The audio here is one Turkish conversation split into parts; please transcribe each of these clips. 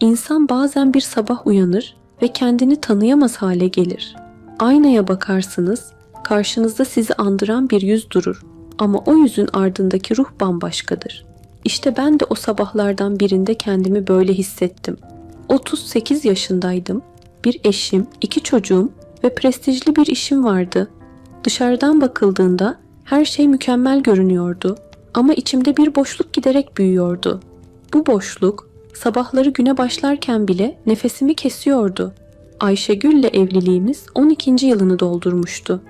İnsan bazen bir sabah uyanır ve kendini tanıyamaz hale gelir. Aynaya bakarsınız, karşınızda sizi andıran bir yüz durur ama o yüzün ardındaki ruh bambaşkadır. İşte ben de o sabahlardan birinde kendimi böyle hissettim. 38 yaşındaydım. Bir eşim, iki çocuğum ve prestijli bir işim vardı. Dışarıdan bakıldığında her şey mükemmel görünüyordu ama içimde bir boşluk giderek büyüyordu. Bu boşluk sabahları güne başlarken bile nefesimi kesiyordu. Ayşegül'le evliliğimiz 12. yılını doldurmuştu.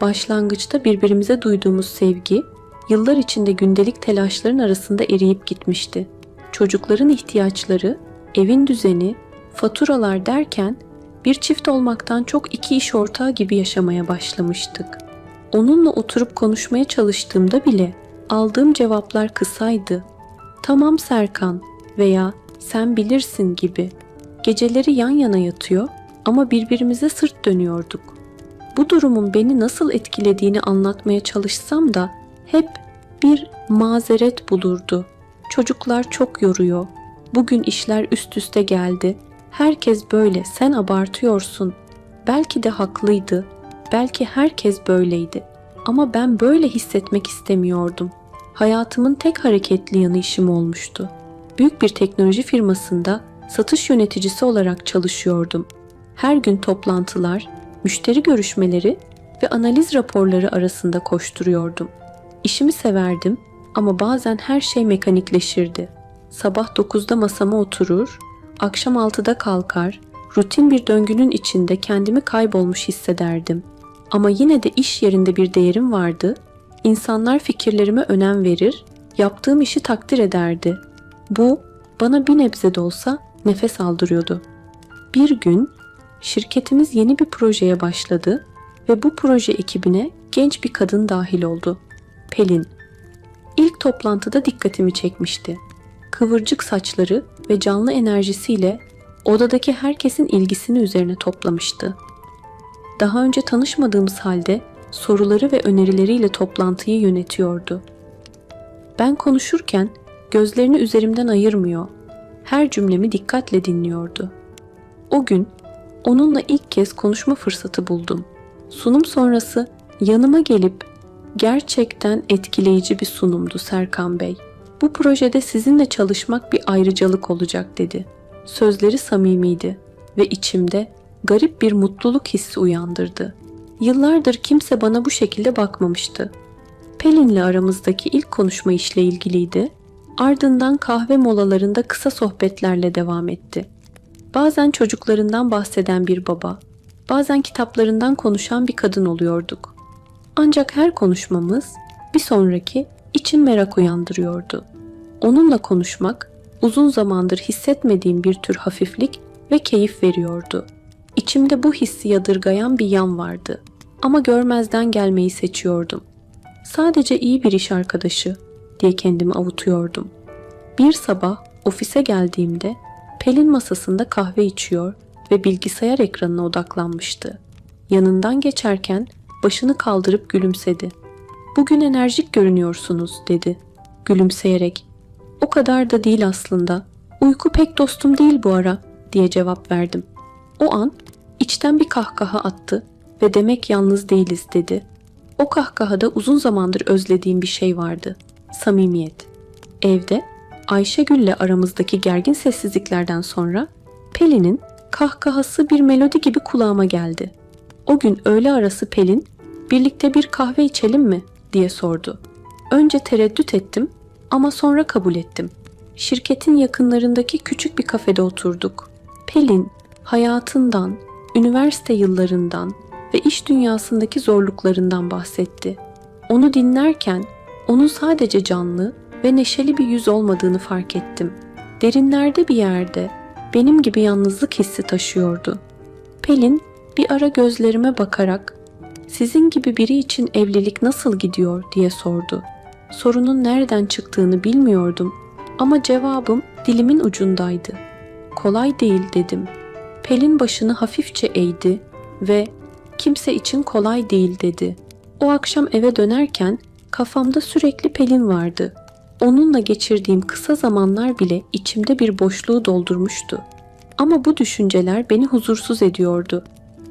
Başlangıçta birbirimize duyduğumuz sevgi yıllar içinde gündelik telaşların arasında eriyip gitmişti. Çocukların ihtiyaçları, evin düzeni, faturalar derken bir çift olmaktan çok iki iş ortağı gibi yaşamaya başlamıştık. Onunla oturup konuşmaya çalıştığımda bile aldığım cevaplar kısaydı. Tamam Serkan veya sen bilirsin gibi. Geceleri yan yana yatıyor ama birbirimize sırt dönüyorduk. Bu durumun beni nasıl etkilediğini anlatmaya çalışsam da hep bir mazeret bulurdu. Çocuklar çok yoruyor. Bugün işler üst üste geldi. Herkes böyle, sen abartıyorsun. Belki de haklıydı. Belki herkes böyleydi. Ama ben böyle hissetmek istemiyordum. Hayatımın tek hareketli yanı işim olmuştu. Büyük bir teknoloji firmasında satış yöneticisi olarak çalışıyordum. Her gün toplantılar, müşteri görüşmeleri ve analiz raporları arasında koşturuyordum. İşimi severdim ama bazen her şey mekanikleşirdi. Sabah 9'da masama oturur, akşam 6'da kalkar, rutin bir döngünün içinde kendimi kaybolmuş hissederdim. Ama yine de iş yerinde bir değerim vardı. İnsanlar fikirlerime önem verir, yaptığım işi takdir ederdi. Bu bana bir nebze de olsa nefes aldırıyordu. Bir gün şirketimiz yeni bir projeye başladı ve bu proje ekibine genç bir kadın dahil oldu. Pelin. İlk toplantıda dikkatimi çekmişti. Kıvırcık saçları ve canlı enerjisiyle odadaki herkesin ilgisini üzerine toplamıştı. Daha önce tanışmadığımız halde soruları ve önerileriyle toplantıyı yönetiyordu. Ben konuşurken gözlerini üzerimden ayırmıyor, her cümlemi dikkatle dinliyordu. O gün onunla ilk kez konuşma fırsatı buldum. Sunum sonrası yanıma gelip gerçekten etkileyici bir sunumdu Serkan Bey. Bu projede sizinle çalışmak bir ayrıcalık olacak dedi. Sözleri samimiydi ve içimde garip bir mutluluk hissi uyandırdı. Yıllardır kimse bana bu şekilde bakmamıştı. Pelin'le aramızdaki ilk konuşma işle ilgiliydi. Ardından kahve molalarında kısa sohbetlerle devam etti. Bazen çocuklarından bahseden bir baba, bazen kitaplarından konuşan bir kadın oluyorduk. Ancak her konuşmamız bir sonraki için merak uyandırıyordu. Onunla konuşmak uzun zamandır hissetmediğim bir tür hafiflik ve keyif veriyordu. İçimde bu hissi yadırgayan bir yan vardı ama görmezden gelmeyi seçiyordum. Sadece iyi bir iş arkadaşı diye kendimi avutuyordum. Bir sabah ofise geldiğimde Pelin masasında kahve içiyor ve bilgisayar ekranına odaklanmıştı. Yanından geçerken başını kaldırıp gülümsedi. Bugün enerjik görünüyorsunuz dedi gülümseyerek. O kadar da değil aslında. Uyku pek dostum değil bu ara diye cevap verdim. O an içten bir kahkaha attı ve demek yalnız değiliz dedi. O kahkahada uzun zamandır özlediğim bir şey vardı. Samimiyet. Evde Ayşegül'le aramızdaki gergin sessizliklerden sonra Pelin'in kahkahası bir melodi gibi kulağıma geldi. O gün öğle arası Pelin, birlikte bir kahve içelim mi diye sordu. Önce tereddüt ettim ama sonra kabul ettim. Şirketin yakınlarındaki küçük bir kafede oturduk. Pelin hayatından, üniversite yıllarından ve iş dünyasındaki zorluklarından bahsetti. Onu dinlerken onun sadece canlı ve neşeli bir yüz olmadığını fark ettim. Derinlerde bir yerde benim gibi yalnızlık hissi taşıyordu. Pelin bir ara gözlerime bakarak "Sizin gibi biri için evlilik nasıl gidiyor?" diye sordu. Sorunun nereden çıktığını bilmiyordum ama cevabım dilimin ucundaydı. Kolay değil dedim. Pelin başını hafifçe eğdi ve kimse için kolay değil dedi. O akşam eve dönerken kafamda sürekli Pelin vardı. onunla geçirdiğim kısa zamanlar bile içimde bir boşluğu doldurmuştu. Ama bu düşünceler beni huzursuz ediyordu.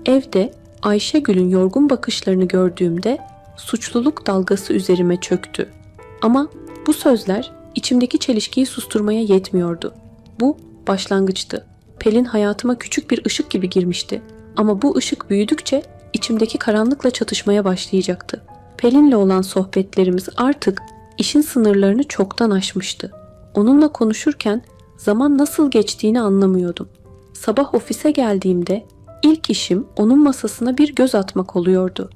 Evde Ayşegül'ün yorgun bakışlarını gördüğümde suçluluk dalgası üzerime çöktü. Ama bu sözler içimdeki çelişkiyi susturmaya yetmiyordu. Bu başlangıçtı. Pelin hayatıma küçük bir ışık gibi girmişti. Ama bu ışık büyüdükçe içimdeki karanlıkla çatışmaya başlayacaktı. Pelin'le olan sohbetlerimiz artık işin sınırlarını çoktan aşmıştı. Onunla konuşurken zaman nasıl geçtiğini anlamıyordum. Sabah ofise geldiğimde ilk işim onun masasına bir göz atmak oluyordu.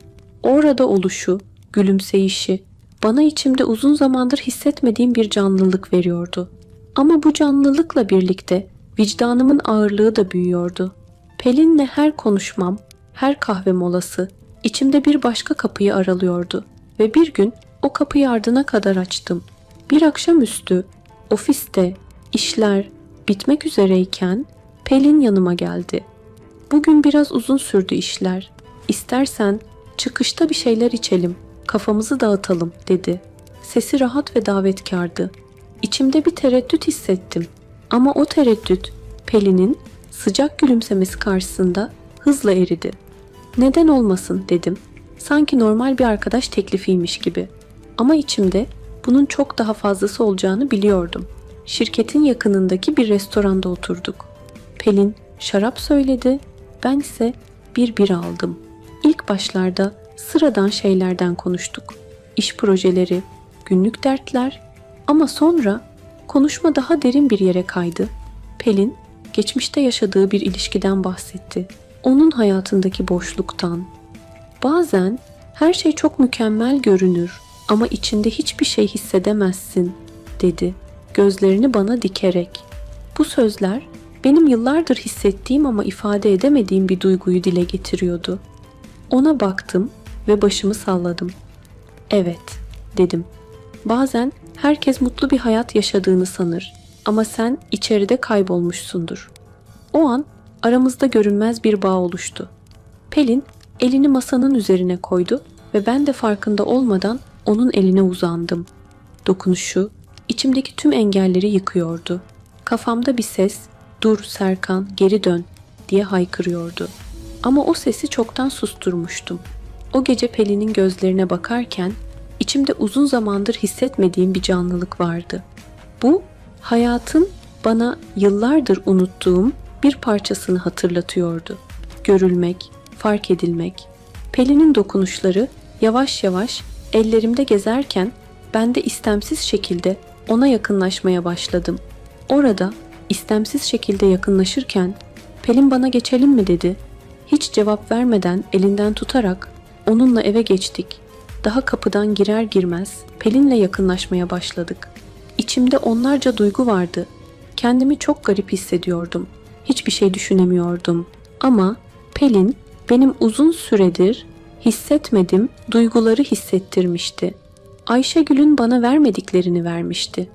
Orada oluşu, gülümseyişi bana içimde uzun zamandır hissetmediğim bir canlılık veriyordu. Ama bu canlılıkla birlikte vicdanımın ağırlığı da büyüyordu. Pelin'le her konuşmam, her kahve molası içimde bir başka kapıyı aralıyordu ve bir gün o kapıyı ardına kadar açtım. Bir akşamüstü ofiste işler bitmek üzereyken Pelin yanıma geldi. Bugün biraz uzun sürdü işler. İstersen çıkışta bir şeyler içelim, kafamızı dağıtalım dedi. Sesi rahat ve davetkardı. İçimde bir tereddüt hissettim. Ama o tereddüt Pelin'in sıcak gülümsemesi karşısında hızla eridi. Neden olmasın dedim. Sanki normal bir arkadaş teklifiymiş gibi. Ama içimde bunun çok daha fazlası olacağını biliyordum. Şirketin yakınındaki bir restoranda oturduk. Pelin şarap söyledi, ben ise bir bira aldım. İlk başlarda sıradan şeylerden konuştuk. İş projeleri, günlük dertler ama sonra konuşma daha derin bir yere kaydı. Pelin geçmişte yaşadığı bir ilişkiden bahsetti. Onun hayatındaki boşluktan. Bazen her şey çok mükemmel görünür ama içinde hiçbir şey hissedemezsin dedi gözlerini bana dikerek. Bu sözler benim yıllardır hissettiğim ama ifade edemediğim bir duyguyu dile getiriyordu. Ona baktım ve başımı salladım. Evet, dedim. Bazen herkes mutlu bir hayat yaşadığını sanır ama sen içeride kaybolmuşsundur. O an aramızda görünmez bir bağ oluştu. Pelin elini masanın üzerine koydu ve ben de farkında olmadan onun eline uzandım. Dokunuşu içimdeki tüm engelleri yıkıyordu. Kafamda bir ses, ''Dur Serkan, geri dön.'' diye haykırıyordu. Ama o sesi çoktan susturmuştum. O gece Pelin'in gözlerine bakarken içimde uzun zamandır hissetmediğim bir canlılık vardı. Bu hayatın bana yıllardır unuttuğum bir parçasını hatırlatıyordu. Görülmek, fark edilmek. Pelin'in dokunuşları yavaş yavaş ellerimde gezerken ben de istemsiz şekilde ona yakınlaşmaya başladım. Orada istemsiz şekilde yakınlaşırken Pelin bana geçelim mi dedi. Hiç cevap vermeden elinden tutarak onunla eve geçtik. Daha kapıdan girer girmez Pelin'le yakınlaşmaya başladık. İçimde onlarca duygu vardı. Kendimi çok garip hissediyordum. Hiçbir şey düşünemiyordum. Ama Pelin benim uzun süredir hissetmedim duyguları hissettirmişti. Ayşegül'ün bana vermediklerini vermişti.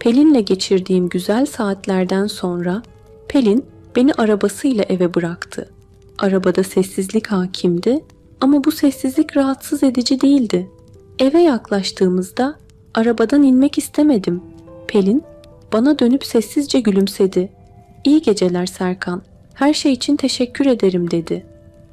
Pelin'le geçirdiğim güzel saatlerden sonra Pelin beni arabasıyla eve bıraktı. Arabada sessizlik hakimdi ama bu sessizlik rahatsız edici değildi. Eve yaklaştığımızda arabadan inmek istemedim. Pelin bana dönüp sessizce gülümsedi. İyi geceler Serkan. Her şey için teşekkür ederim dedi.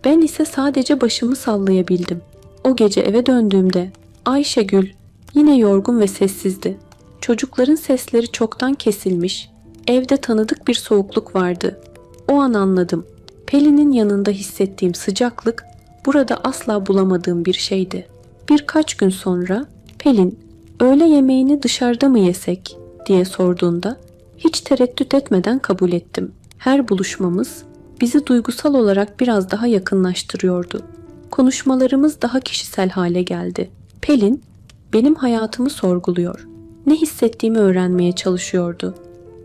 Ben ise sadece başımı sallayabildim. O gece eve döndüğümde Ayşegül yine yorgun ve sessizdi. Çocukların sesleri çoktan kesilmiş. Evde tanıdık bir soğukluk vardı. O an anladım. Pelin'in yanında hissettiğim sıcaklık burada asla bulamadığım bir şeydi. Birkaç gün sonra Pelin öğle yemeğini dışarıda mı yesek diye sorduğunda hiç tereddüt etmeden kabul ettim. Her buluşmamız bizi duygusal olarak biraz daha yakınlaştırıyordu. Konuşmalarımız daha kişisel hale geldi. Pelin benim hayatımı sorguluyor. Ne hissettiğimi öğrenmeye çalışıyordu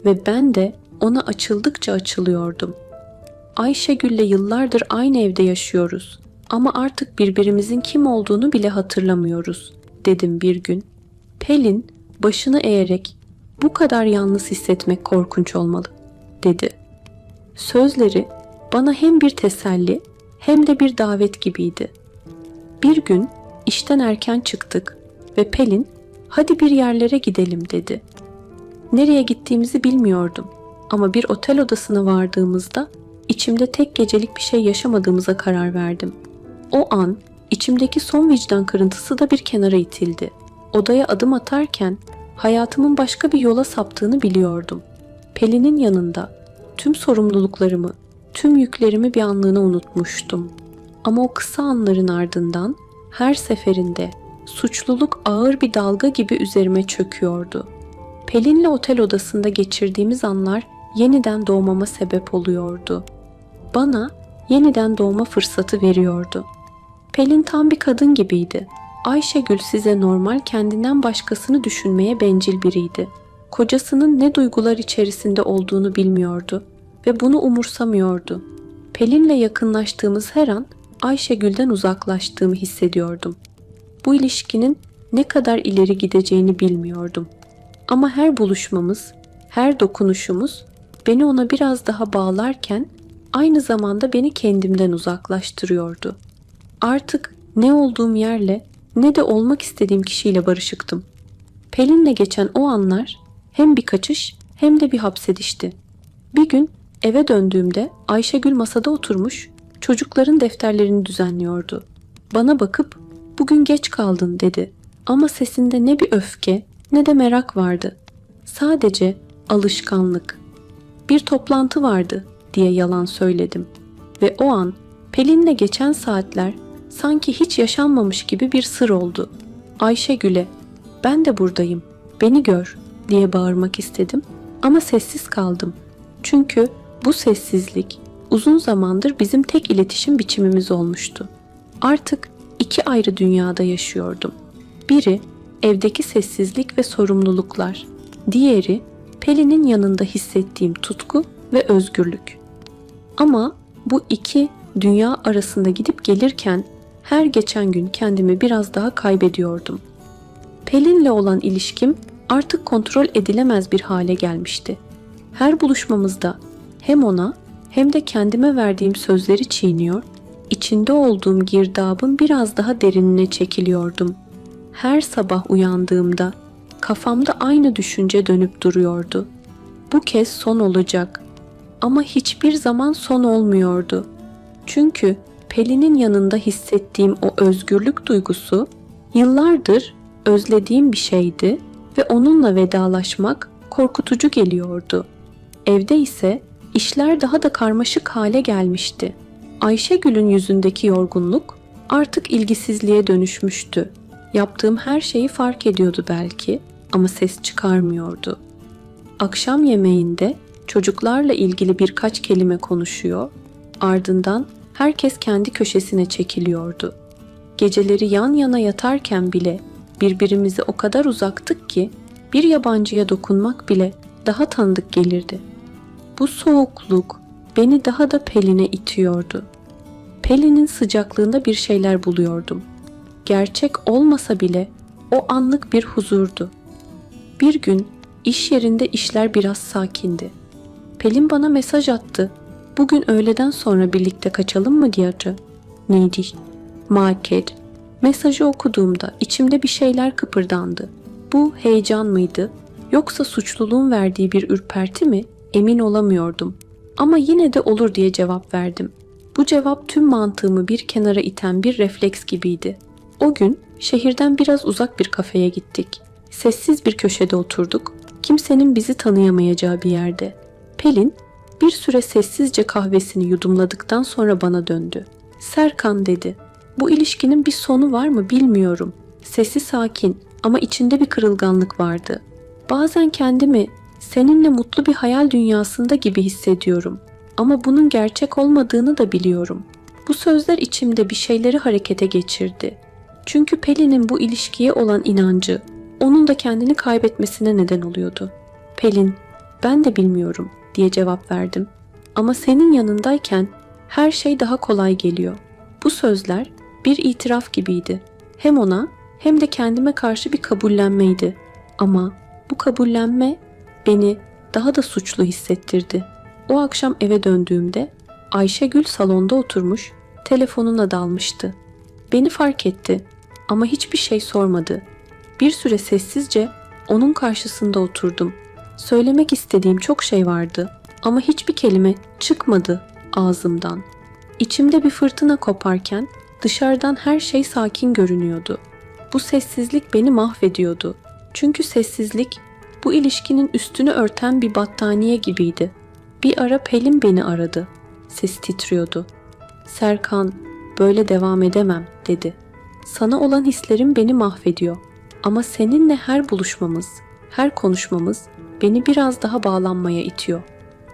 ve ben de ona açıldıkça açılıyordum. Ayşegül'le yıllardır aynı evde yaşıyoruz ama artık birbirimizin kim olduğunu bile hatırlamıyoruz dedim bir gün. Pelin başını eğerek bu kadar yalnız hissetmek korkunç olmalı dedi. Sözleri bana hem bir teselli hem de bir davet gibiydi. Bir gün işten erken çıktık ve Pelin Hadi bir yerlere gidelim dedi. Nereye gittiğimizi bilmiyordum ama bir otel odasına vardığımızda içimde tek gecelik bir şey yaşamadığımıza karar verdim. O an içimdeki son vicdan kırıntısı da bir kenara itildi. Odaya adım atarken hayatımın başka bir yola saptığını biliyordum. Pelin'in yanında tüm sorumluluklarımı, tüm yüklerimi bir anlığına unutmuştum. Ama o kısa anların ardından her seferinde suçluluk ağır bir dalga gibi üzerime çöküyordu. Pelin'le otel odasında geçirdiğimiz anlar yeniden doğmama sebep oluyordu. Bana yeniden doğma fırsatı veriyordu. Pelin tam bir kadın gibiydi. Ayşegül size normal kendinden başkasını düşünmeye bencil biriydi. Kocasının ne duygular içerisinde olduğunu bilmiyordu ve bunu umursamıyordu. Pelin'le yakınlaştığımız her an Ayşegül'den uzaklaştığımı hissediyordum. Bu ilişkinin ne kadar ileri gideceğini bilmiyordum. Ama her buluşmamız, her dokunuşumuz beni ona biraz daha bağlarken aynı zamanda beni kendimden uzaklaştırıyordu. Artık ne olduğum yerle ne de olmak istediğim kişiyle barışıktım. Pelin'le geçen o anlar hem bir kaçış hem de bir hapsedişti. Bir gün eve döndüğümde Ayşegül masada oturmuş çocukların defterlerini düzenliyordu. Bana bakıp bugün geç kaldın dedi ama sesinde ne bir öfke ne de merak vardı. Sadece alışkanlık. Bir toplantı vardı diye yalan söyledim ve o an Pelin'le geçen saatler sanki hiç yaşanmamış gibi bir sır oldu. Ayşegül'e ben de buradayım beni gör diye bağırmak istedim ama sessiz kaldım. Çünkü bu sessizlik uzun zamandır bizim tek iletişim biçimimiz olmuştu. Artık iki ayrı dünyada yaşıyordum. Biri evdeki sessizlik ve sorumluluklar. Diğeri Pelin'in yanında hissettiğim tutku ve özgürlük. Ama bu iki dünya arasında gidip gelirken her geçen gün kendimi biraz daha kaybediyordum. Pelin'le olan ilişkim artık kontrol edilemez bir hale gelmişti. Her buluşmamızda hem ona hem de kendime verdiğim sözleri çiğniyor, içinde olduğum girdabın biraz daha derinine çekiliyordum. Her sabah uyandığımda kafamda aynı düşünce dönüp duruyordu. Bu kez son olacak. Ama hiçbir zaman son olmuyordu. Çünkü Pelin'in yanında hissettiğim o özgürlük duygusu yıllardır özlediğim bir şeydi ve onunla vedalaşmak korkutucu geliyordu. Evde ise işler daha da karmaşık hale gelmişti. Ayşegül'ün yüzündeki yorgunluk artık ilgisizliğe dönüşmüştü. Yaptığım her şeyi fark ediyordu belki ama ses çıkarmıyordu. Akşam yemeğinde çocuklarla ilgili birkaç kelime konuşuyor, ardından herkes kendi köşesine çekiliyordu. Geceleri yan yana yatarken bile birbirimize o kadar uzaktık ki bir yabancıya dokunmak bile daha tanıdık gelirdi. Bu soğukluk beni daha da Pelin'e itiyordu. Pelin'in sıcaklığında bir şeyler buluyordum. Gerçek olmasa bile o anlık bir huzurdu. Bir gün iş yerinde işler biraz sakindi. Pelin bana mesaj attı. Bugün öğleden sonra birlikte kaçalım mı diyarı? Neydi? Market. Mesajı okuduğumda içimde bir şeyler kıpırdandı. Bu heyecan mıydı? Yoksa suçluluğun verdiği bir ürperti mi? Emin olamıyordum. Ama yine de olur diye cevap verdim. Bu cevap tüm mantığımı bir kenara iten bir refleks gibiydi. O gün şehirden biraz uzak bir kafeye gittik. Sessiz bir köşede oturduk. Kimsenin bizi tanıyamayacağı bir yerde. Pelin bir süre sessizce kahvesini yudumladıktan sonra bana döndü. Serkan dedi. Bu ilişkinin bir sonu var mı bilmiyorum. Sesi sakin ama içinde bir kırılganlık vardı. Bazen kendimi seninle mutlu bir hayal dünyasında gibi hissediyorum. Ama bunun gerçek olmadığını da biliyorum. Bu sözler içimde bir şeyleri harekete geçirdi. Çünkü Pelin'in bu ilişkiye olan inancı onun da kendini kaybetmesine neden oluyordu. Pelin, ben de bilmiyorum diye cevap verdim. Ama senin yanındayken her şey daha kolay geliyor. Bu sözler bir itiraf gibiydi. Hem ona hem de kendime karşı bir kabullenmeydi. Ama bu kabullenme beni daha da suçlu hissettirdi. O akşam eve döndüğümde Ayşegül salonda oturmuş, telefonuna dalmıştı. Beni fark etti ama hiçbir şey sormadı. Bir süre sessizce onun karşısında oturdum. Söylemek istediğim çok şey vardı ama hiçbir kelime çıkmadı ağzımdan. İçimde bir fırtına koparken dışarıdan her şey sakin görünüyordu. Bu sessizlik beni mahvediyordu. Çünkü sessizlik bu ilişkinin üstünü örten bir battaniye gibiydi. Bir ara Pelin beni aradı. Sesi titriyordu. Serkan, böyle devam edemem dedi. Sana olan hislerim beni mahvediyor. Ama seninle her buluşmamız, her konuşmamız beni biraz daha bağlanmaya itiyor.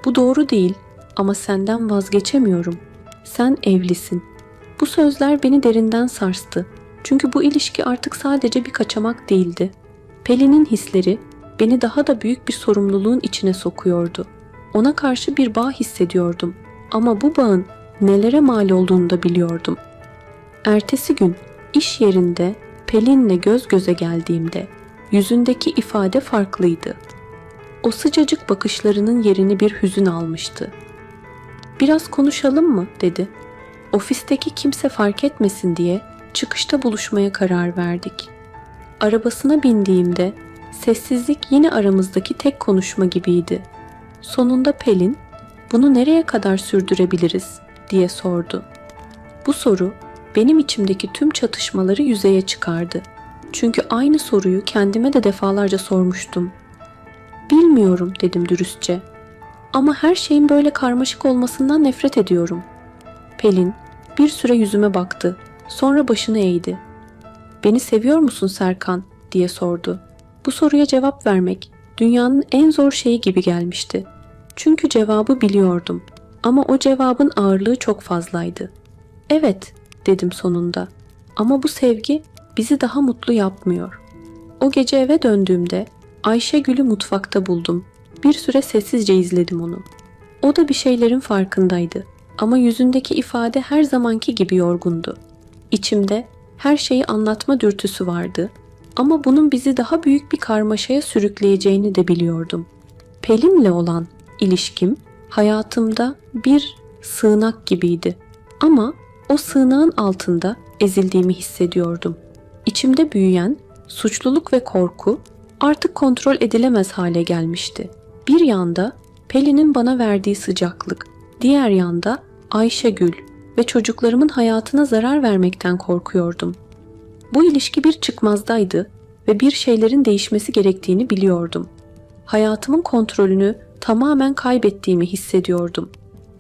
Bu doğru değil ama senden vazgeçemiyorum. Sen evlisin. Bu sözler beni derinden sarstı. Çünkü bu ilişki artık sadece bir kaçamak değildi. Pelin'in hisleri beni daha da büyük bir sorumluluğun içine sokuyordu. Ona karşı bir bağ hissediyordum ama bu bağın nelere mal olduğunu da biliyordum. Ertesi gün iş yerinde Pelin'le göz göze geldiğimde yüzündeki ifade farklıydı. O sıcacık bakışlarının yerini bir hüzün almıştı. Biraz konuşalım mı dedi. Ofisteki kimse fark etmesin diye çıkışta buluşmaya karar verdik. Arabasına bindiğimde sessizlik yine aramızdaki tek konuşma gibiydi. Sonunda Pelin, "Bunu nereye kadar sürdürebiliriz?" diye sordu. Bu soru benim içimdeki tüm çatışmaları yüzeye çıkardı. Çünkü aynı soruyu kendime de defalarca sormuştum. Bilmiyorum dedim dürüstçe. Ama her şeyin böyle karmaşık olmasından nefret ediyorum. Pelin bir süre yüzüme baktı. Sonra başını eğdi. Beni seviyor musun Serkan diye sordu. Bu soruya cevap vermek dünyanın en zor şeyi gibi gelmişti. Çünkü cevabı biliyordum. Ama o cevabın ağırlığı çok fazlaydı. Evet dedim sonunda. Ama bu sevgi bizi daha mutlu yapmıyor. O gece eve döndüğümde Ayşegül'ü mutfakta buldum. Bir süre sessizce izledim onu. O da bir şeylerin farkındaydı ama yüzündeki ifade her zamanki gibi yorgundu. İçimde her şeyi anlatma dürtüsü vardı ama bunun bizi daha büyük bir karmaşaya sürükleyeceğini de biliyordum. Pelin'le olan ilişkim hayatımda bir sığınak gibiydi. Ama o sığınağın altında ezildiğimi hissediyordum. İçimde büyüyen suçluluk ve korku artık kontrol edilemez hale gelmişti. Bir yanda Pelin'in bana verdiği sıcaklık, diğer yanda Ayşegül ve çocuklarımın hayatına zarar vermekten korkuyordum. Bu ilişki bir çıkmazdaydı ve bir şeylerin değişmesi gerektiğini biliyordum. Hayatımın kontrolünü tamamen kaybettiğimi hissediyordum.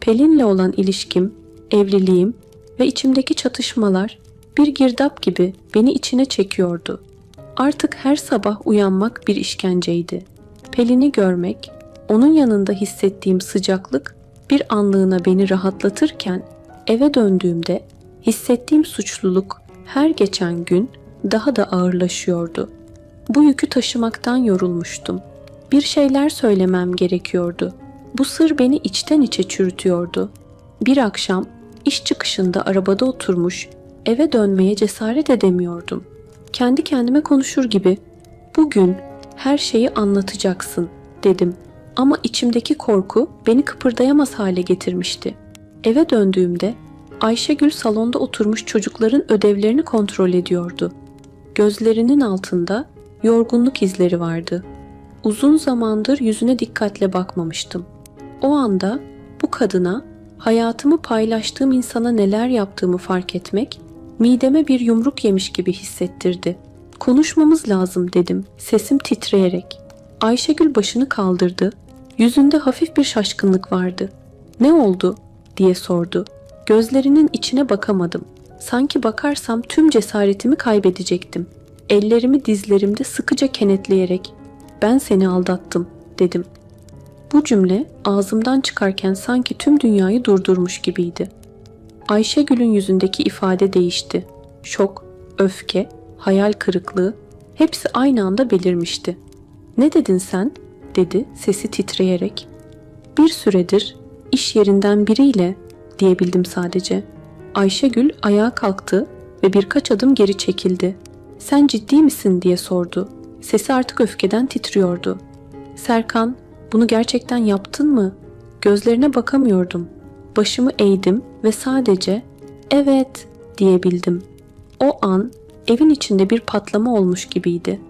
Pelin'le olan ilişkim, evliliğim ve içimdeki çatışmalar bir girdap gibi beni içine çekiyordu. Artık her sabah uyanmak bir işkenceydi. Pelin'i görmek, onun yanında hissettiğim sıcaklık bir anlığına beni rahatlatırken eve döndüğümde hissettiğim suçluluk her geçen gün daha da ağırlaşıyordu. Bu yükü taşımaktan yorulmuştum. Bir şeyler söylemem gerekiyordu. Bu sır beni içten içe çürütüyordu. Bir akşam iş çıkışında arabada oturmuş eve dönmeye cesaret edemiyordum. Kendi kendime konuşur gibi bugün her şeyi anlatacaksın dedim. Ama içimdeki korku beni kıpırdayamaz hale getirmişti. Eve döndüğümde Ayşegül salonda oturmuş çocukların ödevlerini kontrol ediyordu. Gözlerinin altında yorgunluk izleri vardı. Uzun zamandır yüzüne dikkatle bakmamıştım. O anda bu kadına hayatımı paylaştığım insana neler yaptığımı fark etmek mideme bir yumruk yemiş gibi hissettirdi. Konuşmamız lazım dedim sesim titreyerek. Ayşegül başını kaldırdı. Yüzünde hafif bir şaşkınlık vardı. Ne oldu diye sordu. Gözlerinin içine bakamadım. Sanki bakarsam tüm cesaretimi kaybedecektim. Ellerimi dizlerimde sıkıca kenetleyerek ben seni aldattım dedim. Bu cümle ağzımdan çıkarken sanki tüm dünyayı durdurmuş gibiydi. Ayşegül'ün yüzündeki ifade değişti. Şok, öfke, hayal kırıklığı hepsi aynı anda belirmişti. "Ne dedin sen?" dedi sesi titreyerek. "Bir süredir iş yerinden biriyle diyebildim sadece. Ayşegül ayağa kalktı ve birkaç adım geri çekildi. "Sen ciddi misin?" diye sordu. Sesi artık öfkeden titriyordu. "Serkan, bunu gerçekten yaptın mı?" Gözlerine bakamıyordum. Başımı eğdim ve sadece "Evet." diyebildim. O an evin içinde bir patlama olmuş gibiydi.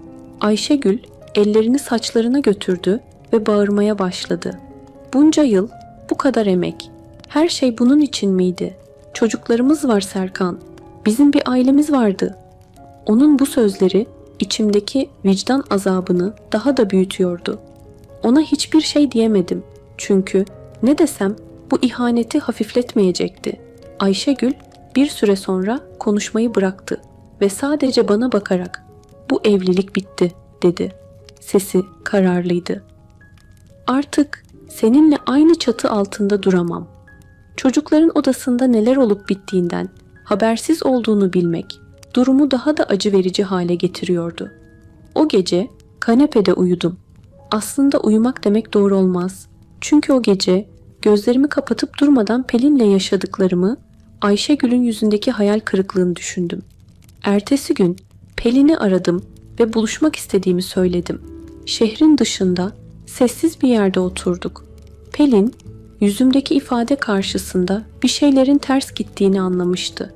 Ayşegül ellerini saçlarına götürdü ve bağırmaya başladı. Bunca yıl, bu kadar emek. Her şey bunun için miydi? Çocuklarımız var Serkan. Bizim bir ailemiz vardı. Onun bu sözleri içimdeki vicdan azabını daha da büyütüyordu. Ona hiçbir şey diyemedim. Çünkü ne desem bu ihaneti hafifletmeyecekti. Ayşegül bir süre sonra konuşmayı bıraktı ve sadece bana bakarak "Bu evlilik bitti." dedi. Sesi kararlıydı. Artık seninle aynı çatı altında duramam. Çocukların odasında neler olup bittiğinden habersiz olduğunu bilmek durumu daha da acı verici hale getiriyordu. O gece kanepede uyudum. Aslında uyumak demek doğru olmaz. Çünkü o gece gözlerimi kapatıp durmadan Pelin'le yaşadıklarımı, Ayşegül'ün yüzündeki hayal kırıklığını düşündüm. Ertesi gün Pelin'i aradım ve buluşmak istediğimi söyledim. Şehrin dışında sessiz bir yerde oturduk. Pelin yüzümdeki ifade karşısında bir şeylerin ters gittiğini anlamıştı.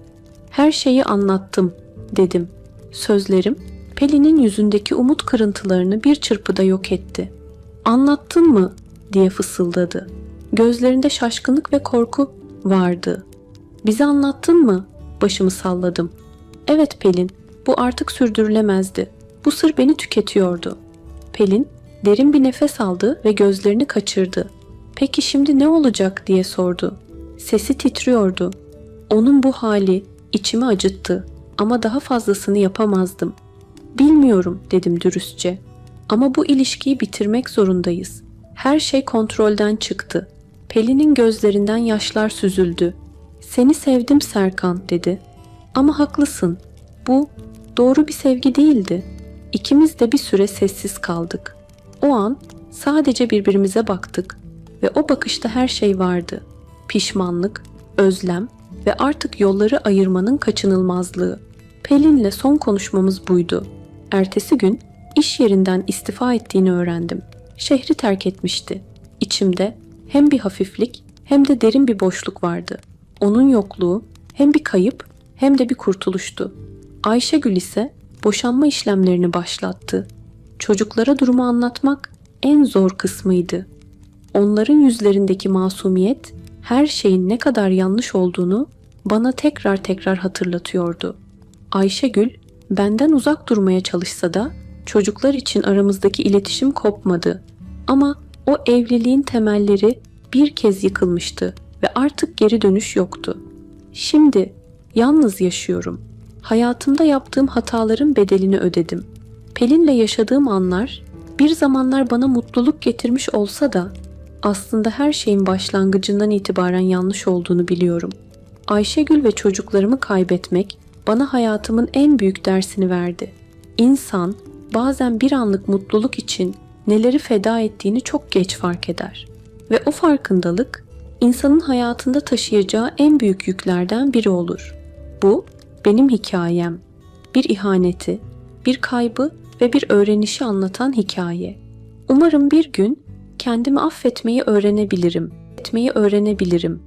Her şeyi anlattım dedim. Sözlerim Pelin'in yüzündeki umut kırıntılarını bir çırpıda yok etti. Anlattın mı diye fısıldadı. Gözlerinde şaşkınlık ve korku vardı. Bize anlattın mı? Başımı salladım. Evet Pelin, bu artık sürdürülemezdi. Bu sır beni tüketiyordu. Pelin derin bir nefes aldı ve gözlerini kaçırdı. Peki şimdi ne olacak diye sordu. Sesi titriyordu. Onun bu hali içimi acıttı ama daha fazlasını yapamazdım. Bilmiyorum dedim dürüstçe. Ama bu ilişkiyi bitirmek zorundayız. Her şey kontrolden çıktı. Pelin'in gözlerinden yaşlar süzüldü. Seni sevdim Serkan dedi. Ama haklısın. Bu doğru bir sevgi değildi. İkimiz de bir süre sessiz kaldık. O an sadece birbirimize baktık ve o bakışta her şey vardı. Pişmanlık, özlem ve artık yolları ayırmanın kaçınılmazlığı. Pelin'le son konuşmamız buydu. Ertesi gün iş yerinden istifa ettiğini öğrendim. Şehri terk etmişti. İçimde hem bir hafiflik hem de derin bir boşluk vardı. Onun yokluğu hem bir kayıp hem de bir kurtuluştu. Ayşegül ise boşanma işlemlerini başlattı. Çocuklara durumu anlatmak en zor kısmıydı. Onların yüzlerindeki masumiyet her şeyin ne kadar yanlış olduğunu bana tekrar tekrar hatırlatıyordu. Ayşegül benden uzak durmaya çalışsa da çocuklar için aramızdaki iletişim kopmadı. Ama o evliliğin temelleri bir kez yıkılmıştı ve artık geri dönüş yoktu. Şimdi yalnız yaşıyorum. Hayatımda yaptığım hataların bedelini ödedim. Pelin'le yaşadığım anlar bir zamanlar bana mutluluk getirmiş olsa da aslında her şeyin başlangıcından itibaren yanlış olduğunu biliyorum. Ayşegül ve çocuklarımı kaybetmek bana hayatımın en büyük dersini verdi. İnsan bazen bir anlık mutluluk için neleri feda ettiğini çok geç fark eder. Ve o farkındalık insanın hayatında taşıyacağı en büyük yüklerden biri olur. Bu benim hikayem. Bir ihaneti, bir kaybı ve bir öğrenişi anlatan hikaye. Umarım bir gün kendimi affetmeyi öğrenebilirim. Etmeyi öğrenebilirim